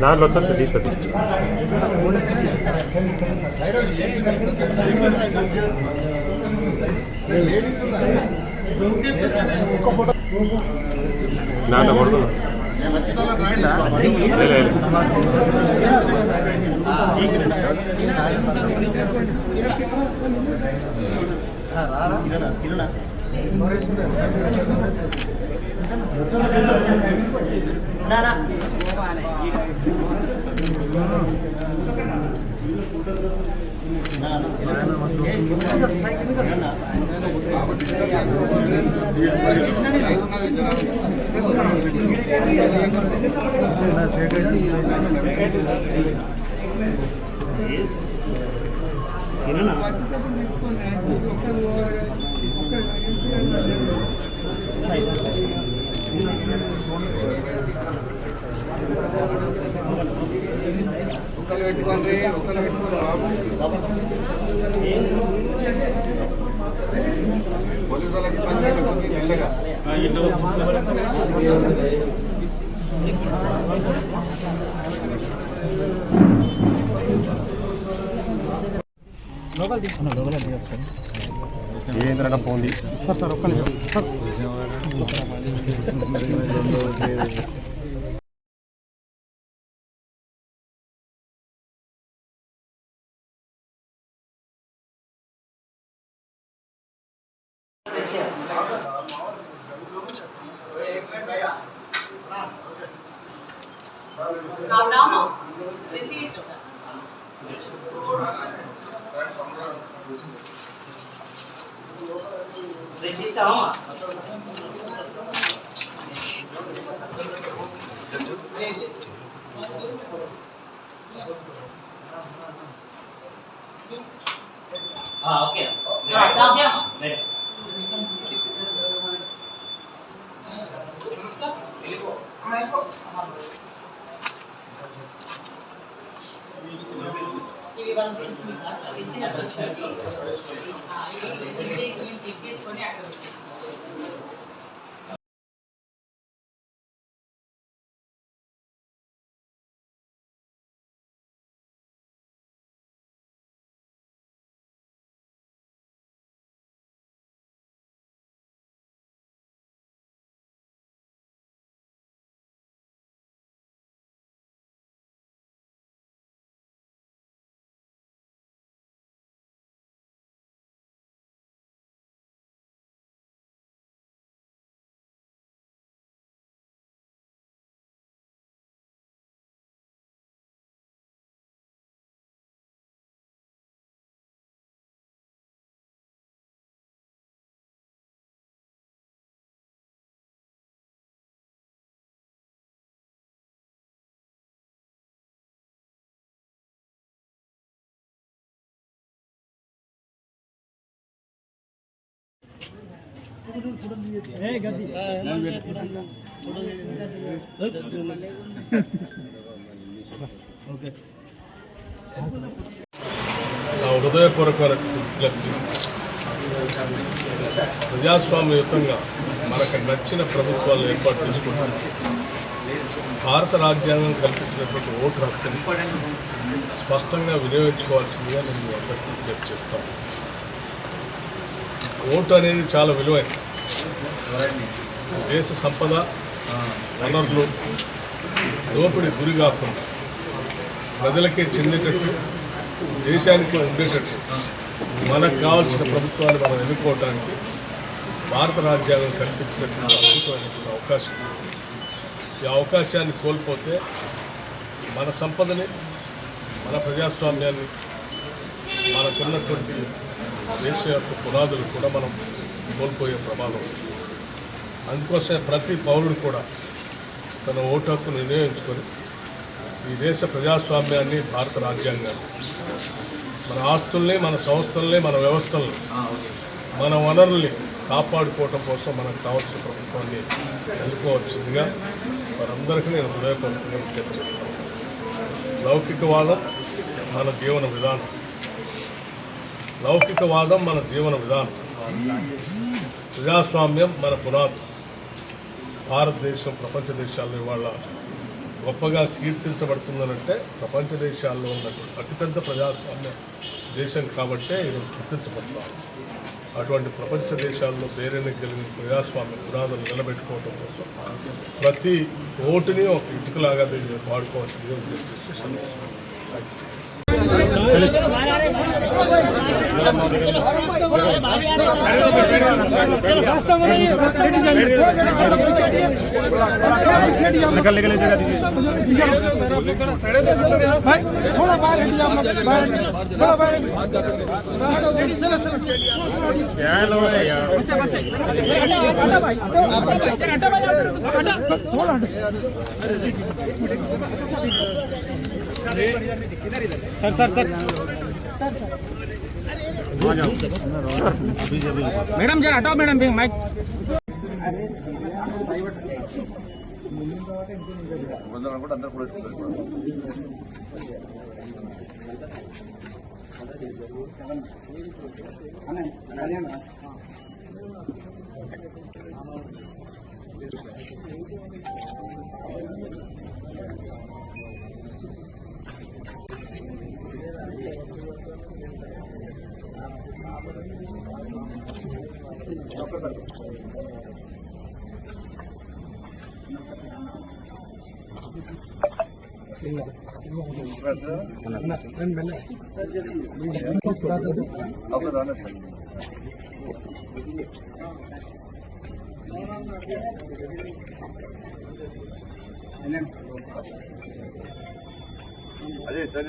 దాంట్లో వస్తాను తీసుకొచ్చి దాంట్లో కొడుతున్నా జనాలు ఒకళ్ళు పెట్టుకోండి ఒకళ్ళు పెట్టుకోండి మెల్లగా ఏంద్రన్న పోంది సార్ సార్ ఒక్క నిమిషం సార్ 나다마 레시쇼 레시쇼마 아, 오케이. 다음 시험. 네. 아, ఇవి వాళ్ళు సార్ ఇచ్చిన ఇవి చెక్ చేసుకొని అక్కడ నా హృదయపూర్వకమైన విజ్ఞప్తి ప్రజాస్వామ్యయుతంగా మనకు నచ్చిన ప్రభుత్వాలు ఏర్పాటు చేసుకుంటాం భారత రాజ్యాంగం కల్పించినటువంటి ఓటు హక్కుని స్పష్టంగా వినియోగించుకోవాల్సిందిగా నేను మీ అందరికీ విజ్ఞప్తి చేస్తాను. ఓటు అనేది చాలా విలువైనది దేశ సంపద వనరులు దోపిడి గురి కాకుండా ప్రజలకే చెందేటట్టు దేశానికి ఉండేటట్టు మనకు కావాల్సిన ప్రభుత్వాన్ని మనం ఎన్నుకోవడానికి భారత రాజ్యాంగం కల్పించినటువంటి అద్భుతమైనటువంటి అవకాశం. ఈ అవకాశాన్ని కోల్పోతే మన సంపదని మన ప్రజాస్వామ్యాన్ని మనకున్నటువంటి దేశ యొక్క పునాదులు కూడా మనం కోల్పోయే ప్రమాదం. అందుకోసమే ప్రతి పౌరుడు కూడా తన ఓటు హక్కును వినియోగించుకొని ఈ దేశ ప్రజాస్వామ్యాన్ని భారత రాజ్యాంగాన్ని మన ఆస్తుల్ని మన సంస్థల్ని మన వ్యవస్థల్ని మన వనరుల్ని కాపాడుకోవటం కోసం మనకు కావాల్సిన ప్రభుత్వాన్ని ఎన్నుకోవాల్సిందిగా వారందరికీ నేను హృదయపూర్వకంగా విజ్ఞప్తి చేస్తాను. లౌకికవాదం మన జీవన విధానం. లౌకికవాదం మన జీవన విధానం. ప్రజాస్వామ్యం మన పునాది భారతదేశం ప్రపంచ దేశాల్లో ఇవాళ గొప్పగా కీర్తించబడుతుందనంటే ప్రపంచ దేశాల్లో ఉన్నటువంటి అతిపెద్ద ప్రజాస్వామ్య దేశం కాబట్టే ఈరోజు గుర్తించబడుతున్నాం అటువంటి ప్రపంచ దేశాల్లో పేరెన్ని కలిగిన ప్రజాస్వామ్య పునాదులు నిలబెట్టుకోవడం కోసం ప్రతి ఓటుని ఒక ఇటుకలాగా దీన్ని వాడుకోవాల్సిందిగా ఉద్దేశిస్తూ సందేశం निकल निकल जगह भाई थोड़ा बाहर थोड़ा बाहर चलो यार थोड़ा सर सर सर मैडम जरा हटाओ मैडम माइक అదే సరే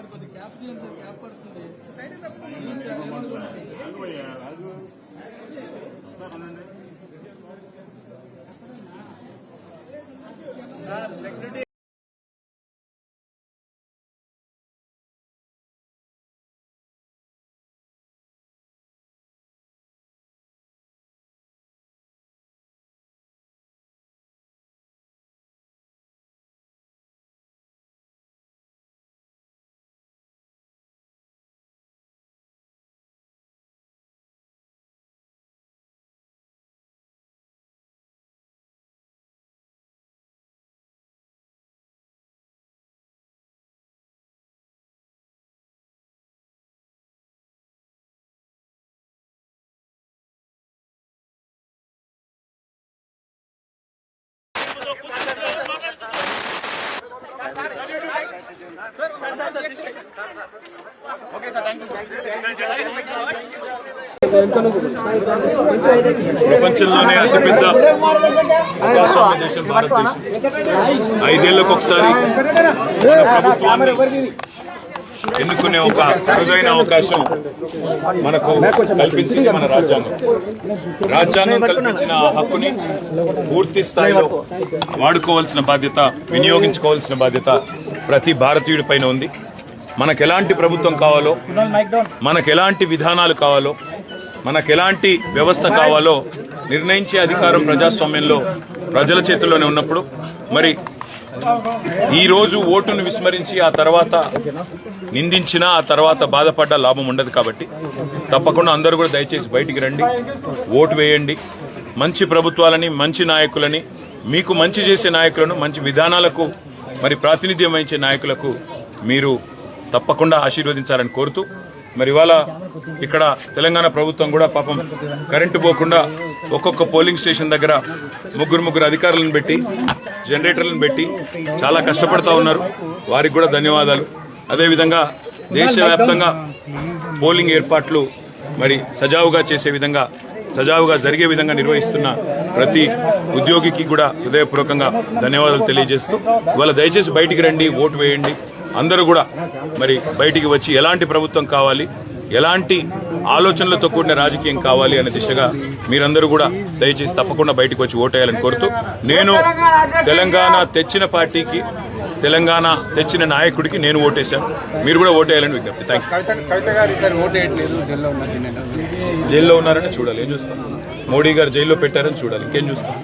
సార్ కొద్ది క్యాప్ చేయండి సార్ క్యాప్ పడుతుంది సైడ్ తప్పకుండా ప్రపంచంలోనే అతిపెద్ద ప్రజాస్వామ్య దేశం భారతదేశం. ఐదేళ్ళకు ఒకసారి మన ప్రభుత్వాన్ని ఎన్నుకునే ఒక అరుదైన అవకాశం మనకు కల్పించింది మన రాజ్యాంగం. రాజ్యాంగం కల్పించిన హక్కుని పూర్తి స్థాయిలో వాడుకోవాల్సిన బాధ్యత వినియోగించుకోవాల్సిన బాధ్యత ప్రతి భారతీయుడి పైన ఉంది. మనకు ఎలాంటి ప్రభుత్వం కావాలో మనకు ఎలాంటి విధానాలు కావాలో మనకు ఎలాంటి వ్యవస్థ కావాలో నిర్ణయించే అధికారం ప్రజాస్వామ్యంలో ప్రజల చేతుల్లోనే ఉన్నప్పుడు మరి ఈరోజు ఓటును విస్మరించి ఆ తర్వాత నిందించినా ఆ తర్వాత బాధపడ్డ లాభం ఉండదు కాబట్టి తప్పకుండా అందరూ కూడా దయచేసి బయటికి రండి ఓటు వేయండి. మంచి ప్రభుత్వాలని మంచి నాయకులని మీకు మంచి చేసే నాయకులను మంచి విధానాలకు మరి ప్రాతినిధ్యం వహించే నాయకులకు మీరు తప్పకుండా ఆశీర్వదించాలని కోరుతూ మరి ఇవాళ ఇక్కడ తెలంగాణ ప్రభుత్వం కూడా పాపం కరెంటు పోకుండా ఒక్కొక్క పోలింగ్ స్టేషన్ దగ్గర ముగ్గురు ముగ్గురు అధికారులను పెట్టి జనరేటర్లను పెట్టి చాలా కష్టపడతా ఉన్నారు. వారికి కూడా ధన్యవాదాలు. అదేవిధంగా దేశవ్యాప్తంగా పోలింగ్ ఏర్పాట్లు మరి సజావుగా చేసే విధంగా సజావుగా జరిగే విధంగా నిర్వహిస్తున్న ప్రతి ఉద్యోగికి కూడా హృదయపూర్వకంగా ధన్యవాదాలు తెలియజేస్తూ ఇవాళ దయచేసి బయటికి రండి ఓటు వేయండి. అందరూ కూడా మరి బయటికి వచ్చి ఎలాంటి ప్రభుత్వం కావాలి ఎలాంటి ఆలోచనలతో కూడిన రాజకీయం కావాలి అనే దిశగా మీరందరూ కూడా దయచేసి తప్పకుండా బయటికి వచ్చి ఓటేయాలని కోరుతూ నేను తెలంగాణ తెచ్చిన పార్టీకి తెలంగాణ తెచ్చిన నాయకుడికి నేను ఓటేశాను. మీరు కూడా ఓటేయాలని విజ్ఞప్తి. థ్యాంక్ యూ జైల్లో ఉన్నారని చూడాలి. ఏం చూస్తాం? మోడీ గారు జైల్లో పెట్టారని చూడాలి. ఇంకేం చూస్తాం?